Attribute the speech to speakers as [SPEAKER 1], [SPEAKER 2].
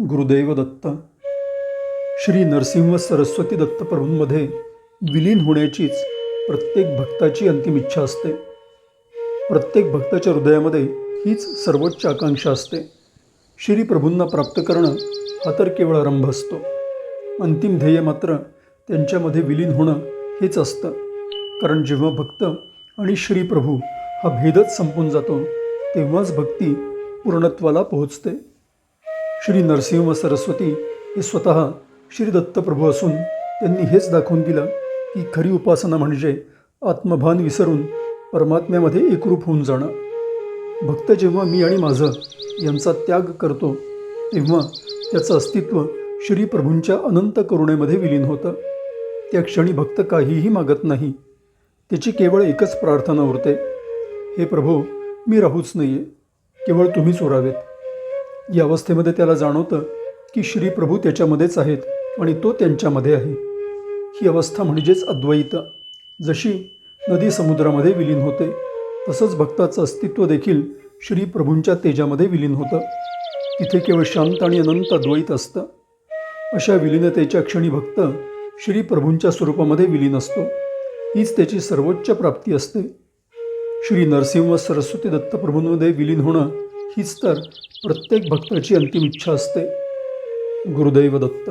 [SPEAKER 1] गुरुदैव दत्त. श्री नरसिंह सरस्वती दत्त प्रभूंमध्ये विलीन होण्याचीच प्रत्येक भक्ताची अंतिम इच्छा असते. प्रत्येक भक्ताच्या हृदयामध्ये हीच सर्वोच्च आकांक्षा असते. श्री प्रभूंना प्राप्त करणं हा तर केवळ आरंभ असतो. अंतिम ध्येय मात्र त्यांच्यामध्ये विलीन होणं हेच असतं. कारण जेव्हा भक्त आणि श्री प्रभू हा भेदच संपून जातो तेव्हाच भक्ती पूर्णत्वाला पोहोचते. श्री नरसिंह सरस्वती हे स्वतः श्री दत्तप्रभू असून त्यांनी हेच दाखवून दिलं की खरी उपासना म्हणजे आत्मभान विसरून परमात्म्यामध्ये एकरूप होऊन जाणं. भक्त जेव्हा मी आणि माझं यांचा त्याग करतो तेव्हा त्याचं अस्तित्व श्रीप्रभूंच्या अनंत करुणेमध्ये विलीन होतं. त्या क्षणी भक्त काहीही मागत नाही. त्याची केवळ एकच प्रार्थना उरते. हे प्रभू मी राहूच नाही आहे केवळ तुम्हीच उरावेत. या अवस्थेमध्ये त्याला जाणवतं की श्री प्रभू त्याच्यामध्येच आहेत आणि तो त्यांच्यामध्ये आहे. ही अवस्था म्हणजेच अद्वैत. जशी नदी समुद्रामध्ये विलीन होते तसंच भक्ताचं अस्तित्व देखील श्री प्रभूंच्या तेजामध्ये विलीन होतं. तिथे केवळ शांत आणि अनंत अद्वैत असतं. अशा विलीनतेच्या क्षणी भक्त श्री प्रभूंच्या स्वरूपामध्ये विलीन असतो. हीच त्याची सर्वोच्च प्राप्ती असते. श्री नरसिंह सरस्वती दत्तप्रभूंमध्ये विलीन होणं हीच तर प्रत्येक भक्ताची अंतिम इच्छा असते. गुरुदैव दत्त.